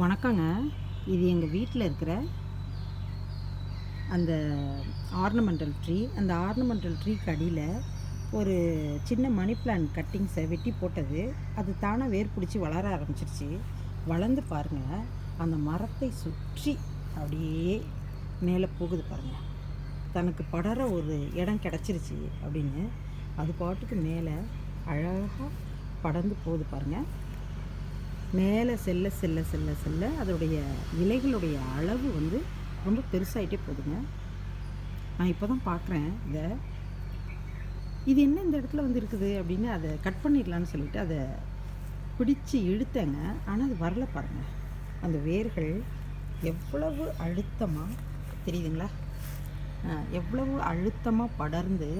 வணக்கங்க. இது எங்கள் வீட்டில் இருக்கிற அந்த ஆர்னமெண்டல் ட்ரீ அந்த ஆர்னமெண்டல் ட்ரீக்கு அடியில் ஒரு சின்ன மணி பிளான் கட்டிங்ஸை வெட்டி போட்டது. அது தானாக வேர் பிடிச்சி வளர ஆரம்பிச்சிருச்சு. வளர்ந்து பாருங்கள் அந்த மரத்தை சுற்றி அப்படியே மேலே போகுது பாருங்கள் தனக்கு படர ஒரு இடம் கிடச்சிருச்சு அப்படின்னு. அது பாட்டுக்கு மேலே அழகாக படர்ந்து போகுது பாருங்கள் மேலே செல்ல செல்ல செல்ல செல்ல அதோடைய இலைகளுடைய அளவு வந்து ரொம்ப பெருசாயிட்டே போகுதுங்க. நான் இப்போ தான் பார்க்குறேன் இதை. இது என்ன இந்த இடத்துல வந்து இருக்குது அப்படின்னு அதை கட் பண்ணிடலான்னு சொல்லிட்டு அதை பிடிச்சு இழுத்தேங்க. ஆனால் அது வரல பாருங்கள் அந்த வேர்கள் எவ்வளவு அழுத்தமாக தெரியுதுங்களா? எவ்வளவு அழுத்தமாக படர்ந்து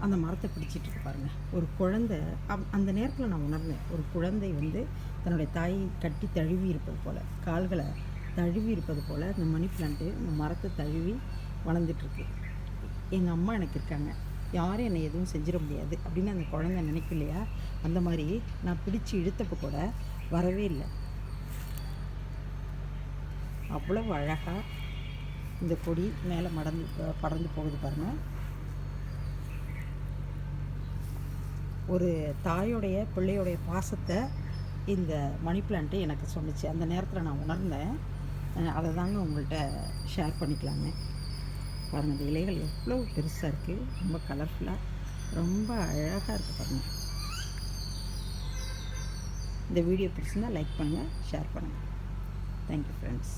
அந்த மரத்தை பிடிச்சிட்டு இருக்கு பாருங்க. ஒரு குழந்தை அப்- அந்த நேரத்தில் நான் உணர்ந்தேன். ஒரு குழந்தை வந்து தன்னுடைய தாயை கட்டி தழுவி இருப்பது போல் கால்களை தழுவி இருப்பது போல் இந்த மணி பிளான்ட்டு இந்த மரத்தை தழுவி வளர்ந்துட்டுருக்கு எங்கள் அம்மா எனக்கு இருக்காங்க. யாரும் என்னை எதுவும் செஞ்சிட முடியாது அப்படின்னு அந்த குழந்தை நினைக்கும் இல்லையா? அந்த மாதிரி நான் பிடிச்சி இழுத்தப்போ கூட வரவே இல்லை. அவ்வளவு அழகாக இந்த கொடி மேலே மடந்து படர்ந்து போகுது பாருங்கள் ஒரு தாயோடைய பிள்ளையோடைய பாசத்தை இந்த மணி பிளான்ட்டு எனக்கு சொன்னிச்சு. அந்த நேரத்தில் நான் உணர்ந்தேன். அதை தாங்க உங்கள்கிட்ட ஷேர் பண்ணிக்கலாங்க பாருங்கள் இந்த இலைகள் எவ்வளோ பெருசாக இருக்குது ரொம்ப கலர்ஃபுல்லாக ரொம்ப அழகாக இருக்குது பாருங்கள் இந்த வீடியோ பிடிச்சிருந்தால் லைக் பண்ணுங்கள் ஷேர் பண்ணுங்கள் தேங்க்யூ ஃப்ரெண்ட்ஸ்